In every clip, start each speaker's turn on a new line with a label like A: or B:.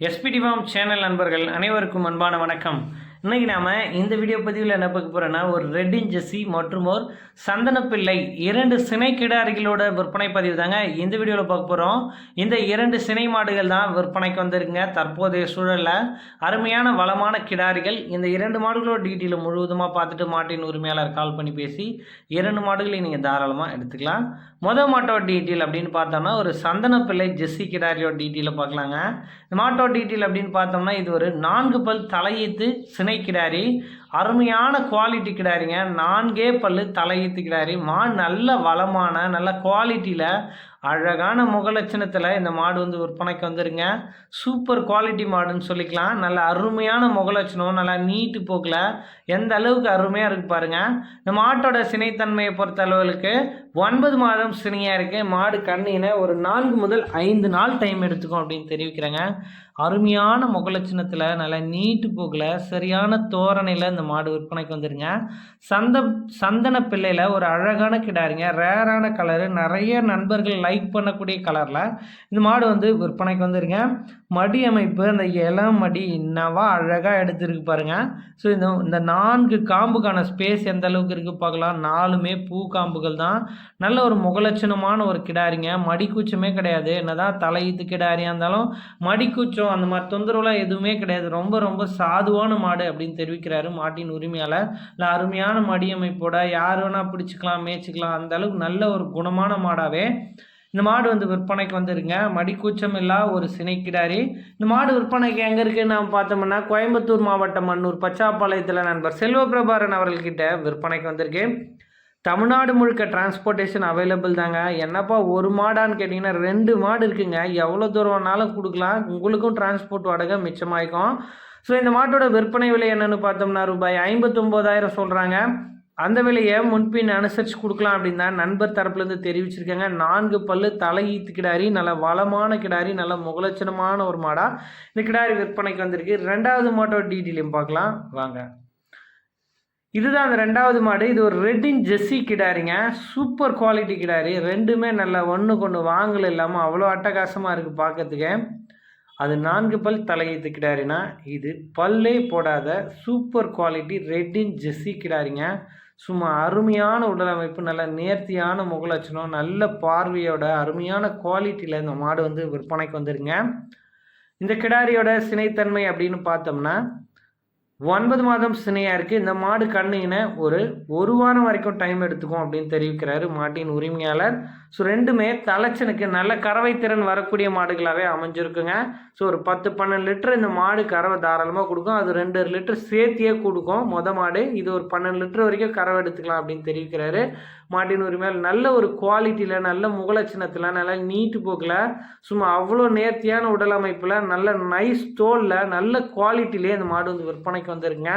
A: எஸ்பிடிவாம் channel நண்பர்கள் அனைவருக்கும் அன்பான வணக்கம். இன்னைக்கு நாம் இந்த வீடியோ பதிவில் என்ன பார்க்க போகிறோன்னா ஒரு ரெட்டின் ஜெஸ்ஸி மற்றும் ஒரு சந்தனப்பிள்ளை இரண்டு சினை கிடாரிகளோட விற்பனை பதிவு தாங்க இந்த வீடியோவில் பார்க்க போகிறோம் இந்த இரண்டு சினை மாடுகள் தான் விற்பனைக்கு வந்திருக்குங்க. தற்போதைய சூழலில் அருமையான வளமான கிடாரிகள். இந்த இரண்டு மாடுகளோட டீட்டெயில் முழுவதுமாக பார்த்துட்டு மாட்டின் உரிமையாளர் கால் பண்ணி பேசி இரண்டு மாடுகளையும் நீங்கள் தாராளமாக எடுத்துக்கலாம். மொதல் மாட்டோட டீட்டெயில் அப்படின்னு பார்த்தோம்னா ஒரு சந்தனப்பிள்ளை ஜெஸ்ஸி கிடாரியோட டீட்டெயிலை பார்க்கலாங்க. மாட்டோட டீட்டெயில் அப்படின்னு பார்த்தோம்னா இது ஒரு நான்கு பல் தலையீத்து சினை கிடாரி அருமையான குவாலிட்டி கிடாரிங்க. நான்கே பல்லு தலையீத்து கிடாரி மாடு நல்ல வளமான நல்ல குவாலிட்டியில் அழகான முகலட்சணத்தில் இந்த மாடு வந்து விற்பனைக்கு வந்துருங்க. சூப்பர் குவாலிட்டி மாடுன்னு சொல்லிக்கலாம். நல்ல அருமையான முகலட்சணம் நல்லா நீட்டு போக்கில். எந்த அளவுக்கு அருமையாக இருக்கு பாருங்க. இந்த மாட்டோட சினைத்தன்மையை பொறுத்த அளவுக்கு ஒன்பது மாதம் சினையாக இருக்குது மாடு கண்ணின ஒரு நான்கு முதல் ஐந்து நாள் டைம் எடுத்துக்கும் அப்படின்னு தெரிவிக்கிறேங்க. அருமையான முகலட்சணத்தில் நல்லா நீட்டு போக்கில் சரியான தோரணையில் இந்த மாடு விற்பனைக்கு வந்துருங்க. சந்த சந்தன பிள்ளையில் ஒரு அழகான கிடாருங்க. ரேரான கலரு. நிறைய நண்பர்கள் லைக் பண்ணக்கூடிய கலரில் இந்த மாடு வந்து விற்பனைக்கு வந்துருங்க. மடி அமைப்பு அந்த இளம் மடி என்னவா அழகாக எடுத்துருக்கு பாருங்க. ஸோ இந்த இந்த நான்கு காம்புக்கான ஸ்பேஸ் எந்த அளவுக்கு இருக்குது பார்க்கலாம். நாலுமே பூ காம்புகள் தான். நல்ல ஒரு முகலட்சணமான ஒரு கிடாரிங்க. மடிக்கூச்சமே கிடையாது. என்னதான் தலையீத்து கிடாரியாக இருந்தாலும் மடிக்கூச்சம் அந்த மாதிரி தொந்தரவுலாம் எதுவுமே கிடையாது. ரொம்ப ரொம்ப சாதுவான மாடு அப்படின்னு தெரிவிக்கிறாரு மாட்டின் உரிமையாளர். இல்லை அருமையான மடி அமைப்போட யார் வேணால் பிடிச்சிக்கலாம் மேய்ச்சிக்கலாம். அந்த அளவுக்கு நல்ல ஒரு குணமான மாடாகவே இந்த மாடு வந்து விற்பனைக்கு வந்துருங்க. மடி கூச்சம் இல்லா ஒரு சினைக்கிடாரி இந்த மாடு விற்பனைக்கு எங்கே இருக்குன்னு நம்ம பார்த்தோம்னா கோயம்புத்தூர் மாவட்டம் மன்னூர் பச்சாப்பாளையத்தில் நண்பர் செல்வபிரபாரன் அவர்கள்கிட்ட விற்பனைக்கு வந்திருக்கு. தமிழ்நாடு முழுக்க டிரான்ஸ்போர்ட்டேஷன் அவைலபிள் தாங்க. என்னப்பா ஒரு மாடான்னு கேட்டிங்கன்னா ரெண்டு மாடு இருக்குங்க. எவ்வளோ தூரம் வேணாலும் கொடுக்கலாம். உங்களுக்கும் டிரான்ஸ்போர்ட் வாடகை மிச்சமாயிக்கும். ஸோ இந்த மாட்டோட விற்பனை விலை என்னென்னு பார்த்தோம்னா ரூபாய் ஐம்பத்தொம்போதாயிரம் சொல்கிறாங்க அந்த விலையை முன்பின் அனுசரித்து கொடுக்கலாம் அப்படின்னு தான் நண்பர் தரப்புலேருந்து தெரிவிச்சிருக்காங்க. நான்கு பல்லு தலையீத்து கிடாரி நல்ல வளமான கிடாரி நல்ல முகலட்சணமான ஒரு மாடா. இந்த கிடாரி விற்பனைக்கு வந்திருக்கு. ரெண்டாவது மாட்டோட டீட்டெயிலையும் பார்க்கலாம். வாங்க. இதுதான் அந்த ரெண்டாவது மாடு. இது ஒரு ரெட்டின் ஜெஸ்ஸி கிடாரிங்க. சூப்பர் குவாலிட்டி கிடாரி. ரெண்டுமே நல்ல ஒன்று கொண்டு வாங்கல இல்லாமல் அவ்வளோ அட்டகாசமாக இருக்குது பார்க்கறதுக்கு அது நான்கு பல் தலையீத்து கிடாரினா இது பல்லே போடாத சூப்பர் குவாலிட்டி ரெட்டின் ஜெஸ்ஸி கிடாரிங்க. சும்மா அருமையான உடலமைப்பு நல்ல நேர்த்தியான முகலட்சணம் நல்ல பார்வையோட அருமையான குவாலிட்டியில் இந்த மாடு வந்து விற்பனைக்கு வந்துருங்க. இந்த கிடாரியோட சினைத்தன்மை அப்படின்னு பார்த்தோம்னா ஒன்பது மாதம் சினையாக இருக்குது இந்த மாடு கண்ணுகின ஒரு ஒரு வாரம் வரைக்கும் டைம் எடுத்துக்கும் அப்படின்னு தெரிவிக்கிறாரு மாட்டின் உரிமையாளர். ஸோ ரெண்டுமே தலைச்சனுக்கு நல்ல கறவை திறன் வரக்கூடிய மாடுகளாகவே அமைஞ்சிருக்குங்க. ஸோ ஒரு பத்து பன்னெண்டு லிட்டர் இந்த மாடு கறவை தாராளமாக கொடுக்கும். அது ரெண்டு லிட்டர் சேர்த்தியே கொடுக்கும். மொத மாடு இது ஒரு பன்னெண்டு லிட்டர் வரைக்கும் கறவை எடுத்துக்கலாம் அப்படின்னு தெரிவிக்கிறாரு. மாட்டின் உரிமையாளர் நல்ல ஒரு குவாலிட்டியில் நல்ல முகலட்சணத்தில் நல்ல நீட்டு போக்கில் சும்மா அவ்வளோ நேர்த்தியான உடல் அமைப்பில் நல்ல நைஸ் தோலில் நல்ல குவாலிட்டியிலே இந்த மாடு வந்து விற்பனைக்கு வந்துருங்க.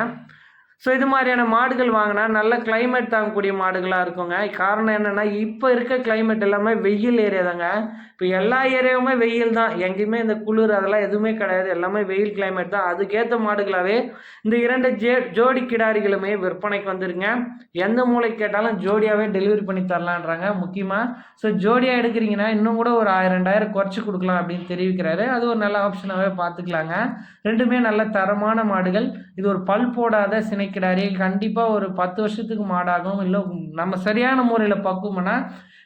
A: ஸோ இது மாதிரியான மாடுகள் வாங்கினா நல்ல கிளைமேட் தாங்கக்கூடிய மாடுகளாக இருக்குங்க. காரணம் என்னென்னா இப்போ இருக்க கிளைமேட் எல்லாமே வெயில் ஏரியா தாங்க. இப்போ எல்லா ஏரியாவுமே வெயில் தான். எங்கேயுமே இந்த குளிர் அதெல்லாம் எதுவுமே கிடையாது. எல்லாமே வெயில் கிளைமேட் தான். அதுக்கேற்ற மாடுகளாகவே இந்த இரண்டு ஜே ஜோடி கிடாரிகளுமே விற்பனைக்கு வந்துருங்க. எந்த மூளை கேட்டாலும் ஜோடியாகவே டெலிவரி பண்ணி தரலான்றாங்க முக்கியமாக ஸோ ஜோடியாக எடுக்கிறீங்கன்னா இன்னும் கூட ஒரு ஆயிரம் ரெண்டாயிரம் குறைச்சி கொடுக்கலாம் அப்படின்னு தெரிவிக்கிறாரு. அது ஒரு நல்ல ஆப்ஷனாகவே பார்த்துக்கலாங்க. ரெண்டுமே நல்ல தரமான மாடுகள். இது ஒரு பல் போடாத சினை சினைக்கிடாரி கண்டிப்பாக ஒரு பத்து வருஷத்துக்கு மாடாகும் இல்லை நம்ம சரியான முறையில் பக்குவம்னா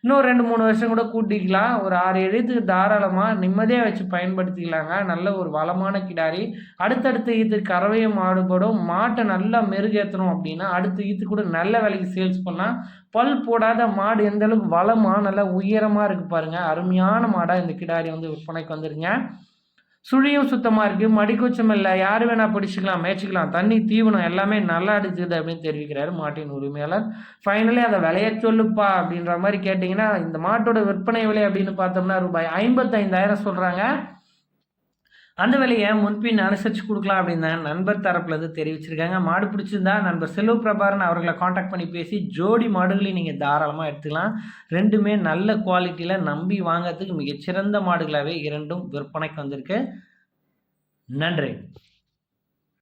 A: இன்னும் ரெண்டு மூணு வருஷம் கூட கூட்டிக்கலாம். ஒரு ஆறு எழுத்துக்கு தாராளமாக நிம்மதியாக வச்சு பயன்படுத்திக்கலாங்க. நல்ல ஒரு வளமான கிடாரி. அடுத்தடுத்த ஈத்து கறவையும் மாடுபடும். மாட்டை நல்லா மெருகேற்றணும் அப்படின்னா அடுத்த ஈத்து கூட நல்ல விலைக்கு சேல்ஸ் பண்ணலாம். பல் போடாத மாடு எந்த அளவுக்கு வளமாக நல்லா உயரமாக இருக்குது பாருங்கள் அருமையான மாடாக இந்த கிடாரி வந்து விற்பனைக்கு வந்துருங்க. சுழியும் சுத்தமாக இருக்குது மடிக்கூச்சம் இல்லை யார் வேணால் பிடிச்சிக்கலாம் மேய்ச்சிக்கலாம் தண்ணி தீவனம் எல்லாமே நல்லா அடிச்சுது அப்படின்னு தெரிவிக்கிறாரு மாட்டின் உரிமையாளர். ஃபைனலி அதை விலைய சொல்லுப்பா அப்படின்ற மாதிரி கேட்டிங்கன்னா இந்த மாட்டோட விற்பனை விலை அப்படின்னு பார்த்தோம்னா ரூபாய் ஐம்பத்தைந்தாயிரம் சொல்கிறாங்க அந்த விலையை முன்பின் அனுசரித்து கொடுக்கலாம் அப்படின்னு தான் நண்பர் தரப்புலது தெரிவிச்சிருக்காங்க. மாடு பிடிச்சிருந்தா நண்பர் செல்வ பிரபாரன் அவர்களை காண்டாக்ட் பண்ணி பேசி ஜோடி மாடுகளையும் நீங்கள் தாராளமாக எடுத்துக்கலாம். ரெண்டுமே நல்ல குவாலிட்டியில் நம்பி வாங்கிறதுக்கு மிகச்சிறந்த மாடுகளாகவே இரண்டும் விற்பனைக்கு வந்திருக்கு. நன்றி.